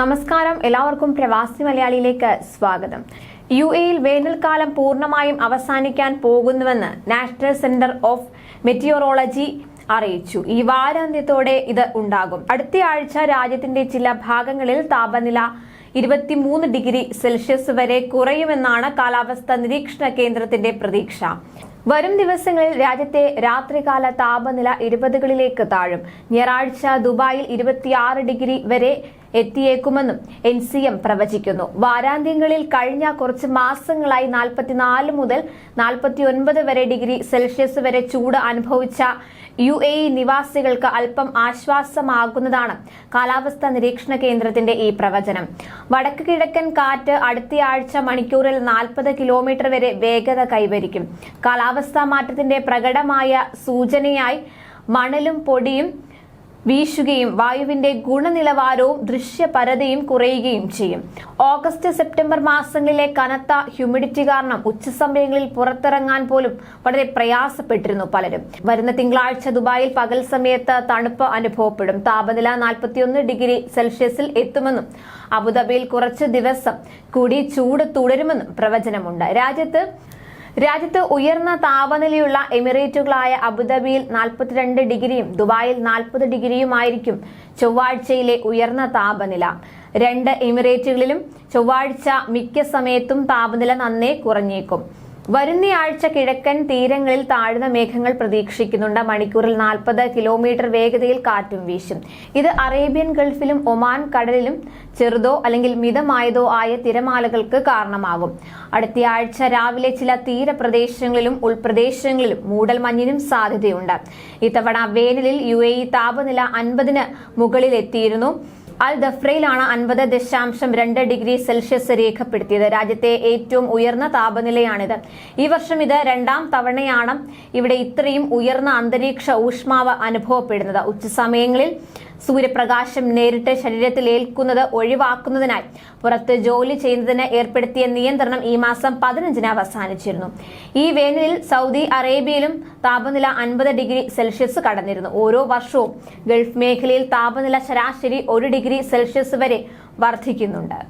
നമസ്കാരം. എല്ലാവർക്കും പ്രവാസി മലയാളിയിലേക്ക് സ്വാഗതം. യു എയിൽ വേനൽക്കാലം പൂർണമായും അവസാനിക്കാൻ പോകുന്നുവെന്ന് നാഷണൽ സെന്റർ ഓഫ് മെറ്റിയോറോളജി അറിയിച്ചു. ഈ വാരാന്ത്യത്തോടെ ഇത് ഉണ്ടാകും. അടുത്ത ആഴ്ച രാജ്യത്തിന്റെ ചില ഭാഗങ്ങളിൽ താപനില ഇരുപത്തിമൂന്ന് ഡിഗ്രി സെൽഷ്യസ് വരെ കുറയുമെന്നാണ് കാലാവസ്ഥാ നിരീക്ഷണ കേന്ദ്രത്തിന്റെ പ്രതീക്ഷ. വരും ദിവസങ്ങളിൽ രാജ്യത്തെ രാത്രികാല താപനില ഇരുപതുകളിലേക്ക് താഴും. ഞായറാഴ്ച ദുബായിൽ ഇരുപത്തിയാറ് ഡിഗ്രി വരെ എത്തിയേക്കുമെന്നും എൻ സി എം പ്രവചിക്കുന്നു. വാരാന്ത്യങ്ങളിൽ കഴിഞ്ഞ കുറച്ച് മാസങ്ങളായി നാൽപ്പത്തിനാല് മുതൽ നാൽപ്പത്തി ഒൻപത് വരെ ഡിഗ്രി സെൽഷ്യസ് വരെ ചൂട് അനുഭവിച്ച യു എ ഇ നിവാസികൾക്ക് അല്പം ആശ്വാസമാകുന്നതാണ് കാലാവസ്ഥാ നിരീക്ഷണ കേന്ദ്രത്തിന്റെ ഈ പ്രവചനം. വടക്ക് കിഴക്കൻ കാറ്റ് അടുത്തയാഴ്ച മണിക്കൂറിൽ നാൽപ്പത് കിലോമീറ്റർ വരെ വേഗത കൈവരിക്കും. കാലാവസ്ഥാ മാറ്റത്തിന്റെ പ്രകടമായ സൂചനയായി മണലും പൊടിയും വീശുകയും വായുവിന്റെ ഗുണനിലവാരവും ദൃശ്യപരതയും കുറയുകയും ചെയ്യും. ഓഗസ്റ്റ് സെപ്റ്റംബർ മാസങ്ങളിലെ കനത്ത ഹ്യൂമിഡിറ്റി കാരണം ഉച്ചസമയങ്ങളിൽ പുറത്തിറങ്ങാൻ പോലും വളരെ പ്രയാസപ്പെട്ടിരുന്നു പലരും. വരുന്ന തിങ്കളാഴ്ച ദുബായിൽ പകൽ സമയത്ത് തണുപ്പ് അനുഭവപ്പെടും. താപനില നാൽപ്പത്തിയൊന്ന് ഡിഗ്രി സെൽഷ്യസിൽ എത്തുമെന്നും അബുദാബിയിൽ കുറച്ച് ദിവസം കൂടി ചൂട് തുടരുമെന്നും പ്രവചനമുണ്ട്. രാജ്യത്ത് രാജ്യത്ത് ഉയർന്ന താപനിലയുള്ള എമിറേറ്റുകളായ അബുദാബിയിൽ നാൽപ്പത്തിരണ്ട് ഡിഗ്രിയും ദുബായിൽ നാൽപ്പത് ഡിഗ്രിയുമായിരിക്കും ചൊവ്വാഴ്ചയിലെ ഉയർന്ന താപനില. രണ്ട് എമിറേറ്റുകളിലും ചൊവ്വാഴ്ച മിക്ക സമയത്തും താപനില നന്നേ കുറഞ്ഞേക്കും. വരുന്നയാഴ്ച കിഴക്കൻ തീരങ്ങളിൽ താഴ്ന്ന മേഘങ്ങൾ പ്രതീക്ഷിക്കുന്നുണ്ട്. മണിക്കൂറിൽ നാൽപ്പത് കിലോമീറ്റർ വേഗതയിൽ കാറ്റും വീശും. ഇത് അറേബ്യൻ ഗൾഫിലും ഒമാൻ കടലിലും ചെറുതോ അല്ലെങ്കിൽ മിതമായതോ ആയ തിരമാലകൾക്ക് കാരണമാകും. അടുത്തയാഴ്ച രാവിലെ ചില തീരപ്രദേശങ്ങളിലും ഉൾപ്രദേശങ്ങളിലും മൂടൽമഞ്ഞിനും സാധ്യതയുണ്ട്. ഇത്തവണ വേനലിൽ യു എ ഇ താപനില അൻപതിന് മുകളിൽ എത്തിയിരുന്നു അൽ ദഫ്രയിലാണ് അൻപത് ദശാംശം രണ്ട് ഡിഗ്രി സെൽഷ്യസ് രേഖപ്പെടുത്തിയത്. രാജ്യത്തെ ഏറ്റവും ഉയർന്ന താപനിലയാണിത്. ഈ വർഷം ഇത് രണ്ടാം തവണയാണ് ഇവിടെ ഇത്രയും ഉയർന്ന അന്തരീക്ഷ ഊഷ്മാവ് അനുഭവപ്പെടുന്നത്. ഉച്ചസമയങ്ങളിൽ സൂര്യപ്രകാശം നേരിട്ട് ശരീരത്തിൽ ഏൽക്കുന്നത് ഒഴിവാക്കുന്നതിനായി പുറത്ത് ജോലി ചെയ്യുന്നതിന് ഏർപ്പെടുത്തിയ നിയന്ത്രണം ഈ മാസം പതിനഞ്ചിന് അവസാനിച്ചിരുന്നു. ഈ വേനലിൽ സൗദി അറേബ്യയിലും താപനില അൻപത് ഡിഗ്രി സെൽഷ്യസ് കടന്നിരുന്നു. ഓരോ വർഷവും ഗൾഫ് മേഖലയിൽ താപനില ശരാശരി ഒരു ഡിഗ്രി സെൽഷ്യസ് വരെ വർദ്ധിക്കുന്നുണ്ട്.